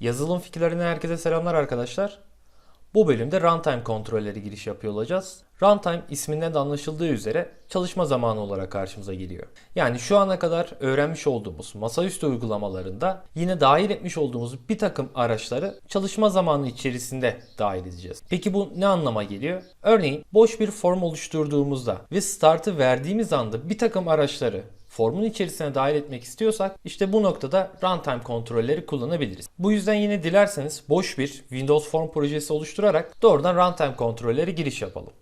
Yazılım fikirlerine herkese selamlar arkadaşlar. Bu bölümde runtime kontrolleri giriş yapıyor olacağız. Runtime isminden de anlaşıldığı üzere çalışma zamanı olarak karşımıza geliyor. Yani şu ana kadar öğrenmiş olduğumuz masaüstü uygulamalarında yine dahil etmiş olduğumuz bir takım araçları çalışma zamanı içerisinde dahil edeceğiz. Peki bu ne anlama geliyor? Örneğin boş bir form oluşturduğumuzda ve startı verdiğimiz anda bir takım araçları formun içerisine dahil etmek istiyorsak işte bu noktada runtime kontrolleri kullanabiliriz. Bu yüzden yine dilerseniz boş bir Windows Form projesi oluşturarak doğrudan runtime kontrolleri giriş yapalım.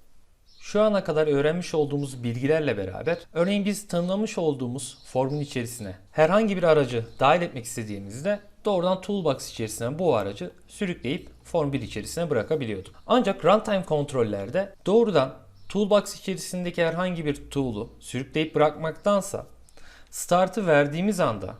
Şu ana kadar öğrenmiş olduğumuz bilgilerle beraber örneğin biz tanımlamış olduğumuz formun içerisine herhangi bir aracı dahil etmek istediğimizde doğrudan toolbox içerisine bu aracı sürükleyip form 1 içerisine bırakabiliyorduk. Ancak runtime kontrollerde doğrudan toolbox içerisindeki herhangi bir tool'u sürükleyip bırakmaktansa startı verdiğimiz anda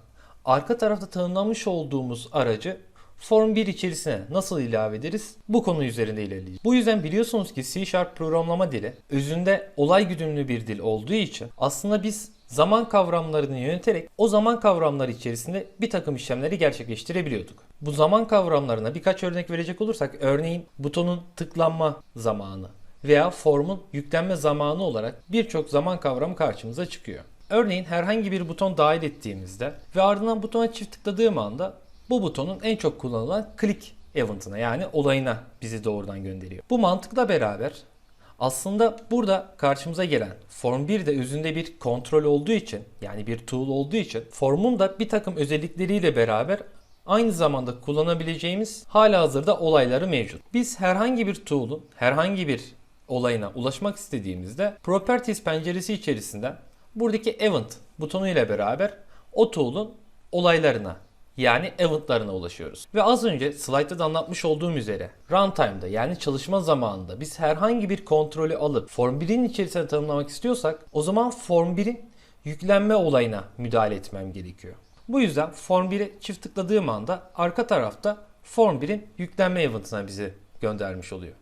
arka tarafta tanımlamış olduğumuz aracı Form 1 içerisine nasıl ilave ederiz? Bu konu üzerinde ilerleyeceğiz. Bu yüzden biliyorsunuz ki C Sharp programlama dili özünde olay güdümlü bir dil olduğu için aslında biz zaman kavramlarını yöneterek o zaman kavramları içerisinde bir takım işlemleri gerçekleştirebiliyorduk. Bu zaman kavramlarına birkaç örnek verecek olursak örneğin butonun tıklanma zamanı veya formun yüklenme zamanı olarak birçok zaman kavramı karşımıza çıkıyor. Örneğin herhangi bir buton dahil ettiğimizde ve ardından butona çift tıkladığım anda bu butonun en çok kullanılan click event'ına yani olayına bizi doğrudan gönderiyor. Bu mantıkla beraber aslında burada karşımıza gelen Form 1 de özünde bir kontrol olduğu için yani bir tool olduğu için formun da bir takım özellikleriyle beraber aynı zamanda kullanabileceğimiz hala hazırda olayları mevcut. Biz herhangi bir tool'un herhangi bir olayına ulaşmak istediğimizde Properties penceresi içerisinden buradaki Event butonu ile beraber o tool'un olaylarına yani eventlarına ulaşıyoruz. Ve az önce slaytta da anlatmış olduğum üzere runtime'da yani çalışma zamanında biz herhangi bir kontrolü alıp Form 1'in içerisine tanımlamak istiyorsak o zaman Form 1'in yüklenme olayına müdahale etmem gerekiyor. Bu yüzden Form 1'e çift tıkladığım anda arka tarafta Form 1'in yüklenme eventına bizi göndermiş oluyor.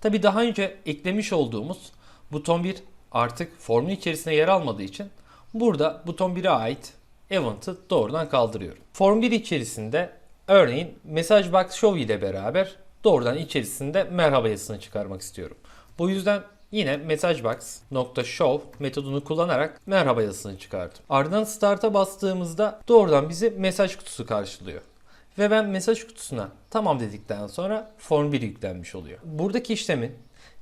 Tabi daha önce eklemiş olduğumuz buton 1 artık formun içerisine yer almadığı için burada buton 1'e ait event'ı doğrudan kaldırıyorum. Form 1 içerisinde örneğin message box show ile beraber doğrudan içerisinde merhaba yazısını çıkarmak istiyorum. Bu yüzden yine messagebox.show metodunu kullanarak merhaba yazısını çıkardım. Ardından start'a bastığımızda doğrudan bizi mesaj kutusu karşılıyor. Ve ben mesaj kutusuna tamam dedikten sonra form 1 yüklenmiş oluyor. Buradaki işlemin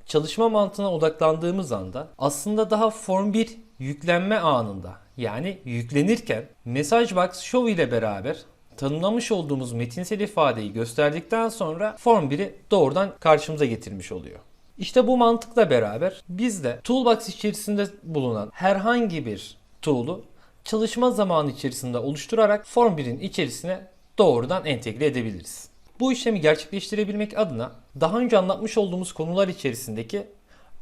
çalışma mantığına odaklandığımız anda aslında daha form 1 yüklenme anında yani yüklenirken mesaj box show ile beraber tanımlamış olduğumuz metinsel ifadeyi gösterdikten sonra form 1'i doğrudan karşımıza getirmiş oluyor. İşte bu mantıkla beraber biz de toolbox içerisinde bulunan herhangi bir tool'u çalışma zamanı içerisinde oluşturarak form 1'in içerisine doğrudan entegre edebiliriz. Bu işlemi gerçekleştirebilmek adına daha önce anlatmış olduğumuz konular içerisindeki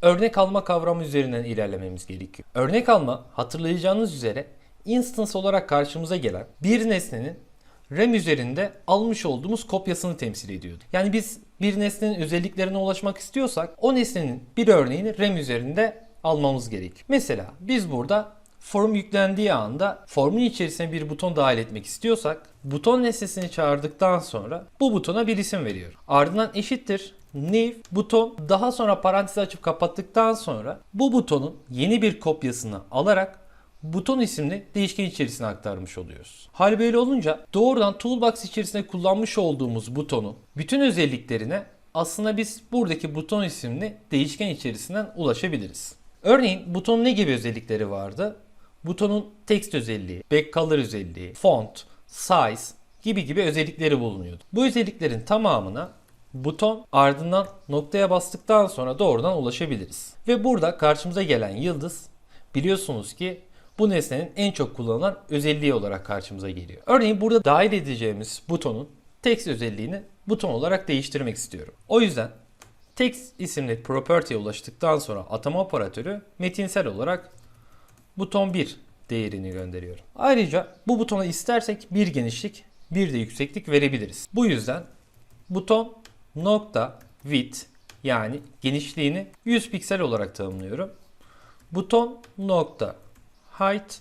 örnek alma kavramı üzerinden ilerlememiz gerekiyor. Örnek alma hatırlayacağınız üzere instance olarak karşımıza gelen bir nesnenin RAM üzerinde almış olduğumuz kopyasını temsil ediyordu. Yani biz bir nesnenin özelliklerine ulaşmak istiyorsak o nesnenin bir örneğini RAM üzerinde almamız gerekiyor. Mesela biz burada form yüklendiği anda formun içerisine bir buton dahil etmek istiyorsak buton nesnesini çağırdıktan sonra bu butona bir isim veriyor. Ardından eşittir new buton daha sonra parantez açıp kapattıktan sonra bu butonun yeni bir kopyasını alarak buton isimli değişken içerisine aktarmış oluyoruz. Hal böyle olunca doğrudan toolbox içerisinde kullanmış olduğumuz butonun bütün özelliklerine aslında biz buradaki buton isimli değişken içerisinden ulaşabiliriz. Örneğin butonun ne gibi özellikleri vardı? Butonun text özelliği, back color özelliği, font, size gibi gibi özellikleri bulunuyordu. Bu özelliklerin tamamına buton ardından noktaya bastıktan sonra doğrudan ulaşabiliriz. Ve burada karşımıza gelen yıldız biliyorsunuz ki bu nesnenin en çok kullanılan özelliği olarak karşımıza geliyor. Örneğin burada dahil edeceğimiz butonun text özelliğini buton olarak değiştirmek istiyorum. O yüzden text isimli property'ye ulaştıktan sonra atama operatörü metinsel olarak buton 1 değerini gönderiyorum. Ayrıca bu butona istersek bir genişlik bir de yükseklik verebiliriz. Bu yüzden buton nokta width yani genişliğini 100 piksel olarak tanımlıyorum. Buton nokta height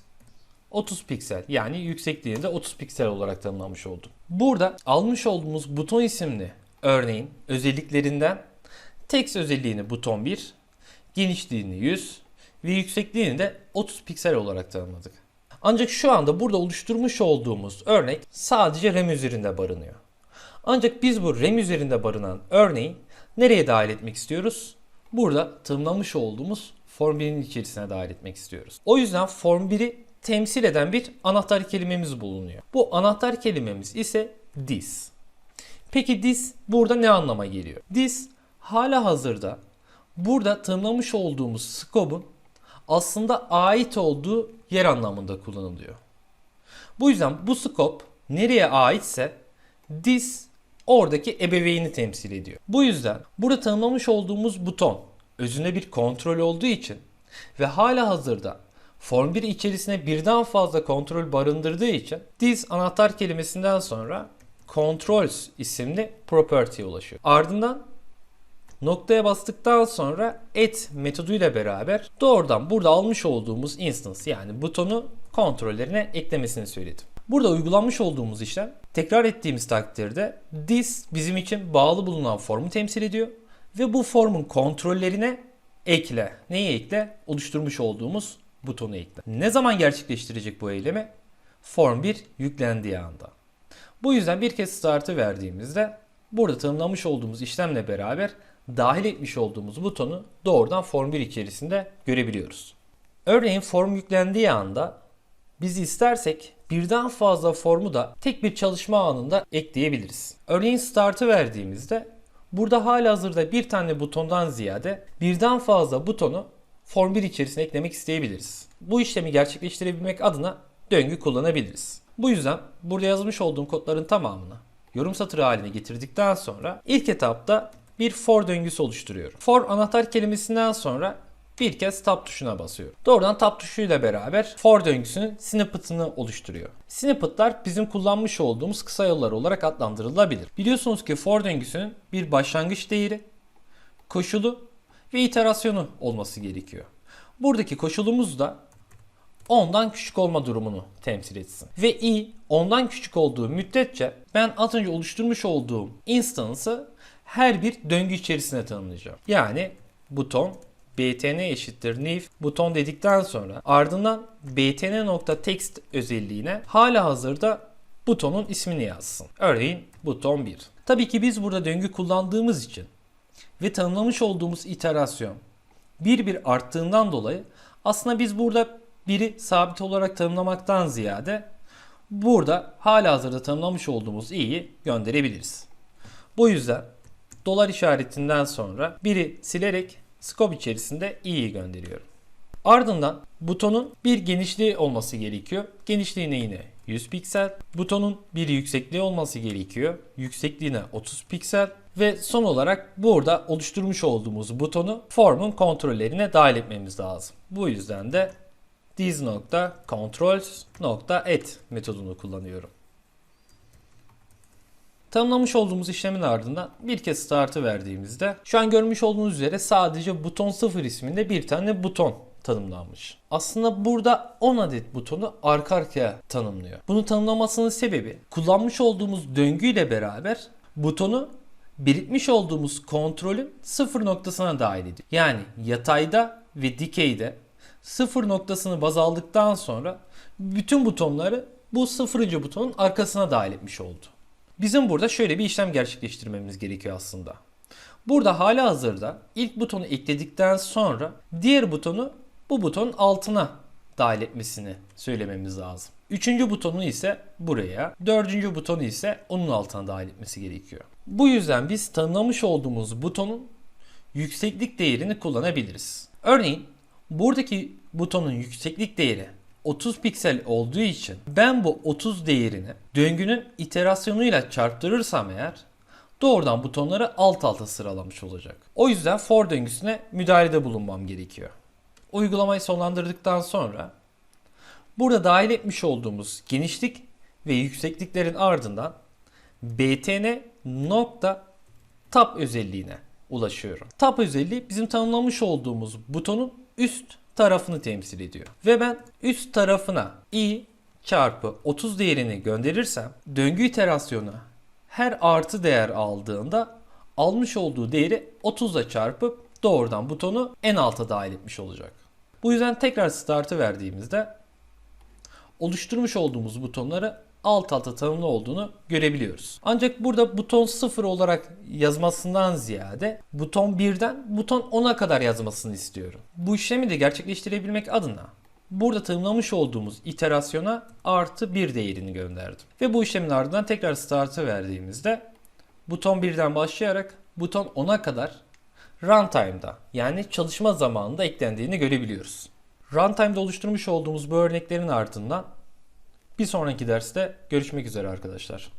30 piksel yani yüksekliğini de 30 piksel olarak tanımlamış oldum. Burada almış olduğumuz buton isimli örneğin özelliklerinden text özelliğini buton 1, genişliğini 100 ve yüksekliğini de 30 piksel olarak tanımladık. Ancak şu anda burada oluşturmuş olduğumuz örnek sadece RAM üzerinde barınıyor. Ancak biz bu RAM üzerinde barınan örneği nereye dahil etmek istiyoruz? Burada tanımlamış olduğumuz Form 1'in içerisine dahil etmek istiyoruz. O yüzden Form 1'i temsil eden bir anahtar kelimemiz bulunuyor. Bu anahtar kelimemiz ise this. Peki this burada ne anlama geliyor? This hala hazırda burada tanımlamış olduğumuz scope'un aslında ait olduğu yer anlamında kullanılıyor. Bu yüzden bu scope nereye aitse this oradaki ebeveyni temsil ediyor. Bu yüzden burada tanımlamış olduğumuz buton özünde bir kontrol olduğu için ve hala hazırda Form 1 içerisine birden fazla kontrol barındırdığı için this anahtar kelimesinden sonra controls isimli property'ye ulaşıyor. Ardından noktaya bastıktan sonra add metoduyla beraber doğrudan burada almış olduğumuz instance yani butonu kontrollerine eklemesini söyledim. Burada uygulanmış olduğumuz işlem tekrar ettiğimiz takdirde this bizim için bağlı bulunan formu temsil ediyor ve bu formun kontrollerine ekle. Neyi ekle? Oluşturmuş olduğumuz butonu ekle. Ne zaman gerçekleştirecek bu eylemi? Form 1 yüklendiği anda. Bu yüzden bir kez startı verdiğimizde burada tanımlamış olduğumuz işlemle beraber dahil etmiş olduğumuz butonu doğrudan Form 1 içerisinde görebiliyoruz. Örneğin form yüklendiği anda biz istersek birden fazla formu da tek bir çalışma anında ekleyebiliriz. Örneğin startı verdiğimizde burada hala hazırda bir tane butondan ziyade birden fazla butonu Form 1 içerisine eklemek isteyebiliriz. Bu işlemi gerçekleştirebilmek adına döngü kullanabiliriz. Bu yüzden burada yazmış olduğum kodların tamamını yorum satırı haline getirdikten sonra ilk etapta bir for döngüsü oluşturuyorum. For anahtar kelimesinden sonra bir kez tab tuşuna basıyorum. Doğrudan tab tuşuyla beraber for döngüsünün snippet'ını oluşturuyor. Snippet'lar bizim kullanmış olduğumuz kısa yollar olarak adlandırılabilir. Biliyorsunuz ki for döngüsünün bir başlangıç değeri, koşulu ve iterasyonu olması gerekiyor. Buradaki koşulumuz da ondan küçük olma durumunu temsil etsin. Ve i ondan küçük olduğu müddetçe ben az önce oluşturmuş olduğum instance'ı her bir döngü içerisine tanımlayacağım. Yani buton btn eşittir new buton dedikten sonra ardından btn.text özelliğine hala hazırda butonun ismini yazsın. Örneğin buton 1. Tabii ki biz burada döngü kullandığımız için ve tanımlamış olduğumuz iterasyon bir bir arttığından dolayı aslında biz burada biri sabit olarak tanımlamaktan ziyade burada hala hazırda tanımlamış olduğumuz i'yi gönderebiliriz. Bu yüzden dolar işaretinden sonra biri silerek scope içerisinde i'yi gönderiyorum. Ardından butonun bir genişliği olması gerekiyor. Genişliğine yine 100 piksel. Butonun bir yüksekliği olması gerekiyor. Yüksekliğine 30 piksel. Ve son olarak burada oluşturmuş olduğumuz butonu formun kontrollerine dahil etmemiz lazım. Bu yüzden de these.controls.add metodunu kullanıyorum. Tanımlamış olduğumuz işlemin ardından bir kez startı verdiğimizde şu an görmüş olduğunuz üzere sadece buton 0 isminde bir tane buton tanımlanmış. Aslında burada 10 adet butonu arka arkaya tanımlıyor. Bunu tanımlamasının sebebi kullanmış olduğumuz döngüyle beraber butonu birikmiş olduğumuz kontrolün sıfır noktasına dahil ediyor. Yani yatayda ve dikeyde sıfır noktasını baz aldıktan sonra bütün butonları bu sıfırıncı butonun arkasına dahil etmiş oldu. Bizim burada şöyle bir işlem gerçekleştirmemiz gerekiyor aslında. Burada hala hazırda ilk butonu ekledikten sonra diğer butonu bu butonun altına dahil etmesini söylememiz lazım. Üçüncü butonu ise buraya, dördüncü butonu ise onun altına dahil etmesi gerekiyor. Bu yüzden biz tanımlamış olduğumuz butonun yükseklik değerini kullanabiliriz. Örneğin buradaki butonun yükseklik değeri 30 piksel olduğu için ben bu 30 değerini döngünün iterasyonuyla çarptırırsam eğer doğrudan butonları alt alta sıralamış olacak. O yüzden for döngüsüne müdahalede bulunmam gerekiyor. Uygulamayı sonlandırdıktan sonra burada dahil etmiş olduğumuz genişlik ve yüksekliklerin ardından btn nokta özelliğine ulaşıyorum. Tab özelliği bizim tanımlamış olduğumuz butonun üst tarafını temsil ediyor. Ve ben üst tarafına i çarpı 30 değerini gönderirsem döngü iterasyonu her artı değer aldığında almış olduğu değeri 30 ile çarpıp doğrudan butonu en alta dahil etmiş olacak. Bu yüzden tekrar startı verdiğimizde oluşturmuş olduğumuz butonları alt alta tanımlı olduğunu görebiliyoruz. Ancak burada buton 0 olarak yazmasından ziyade buton 1'den buton 10'a kadar yazmasını istiyorum. Bu işlemi de gerçekleştirebilmek adına burada tanımlamış olduğumuz iterasyona artı 1 değerini gönderdim. Ve bu işlemin ardından tekrar startı verdiğimizde buton 1'den başlayarak buton 10'a kadar runtime'da yani çalışma zamanında eklendiğini görebiliyoruz. Runtime'da oluşturmuş olduğumuz bu örneklerin ardından bir sonraki derste görüşmek üzere arkadaşlar.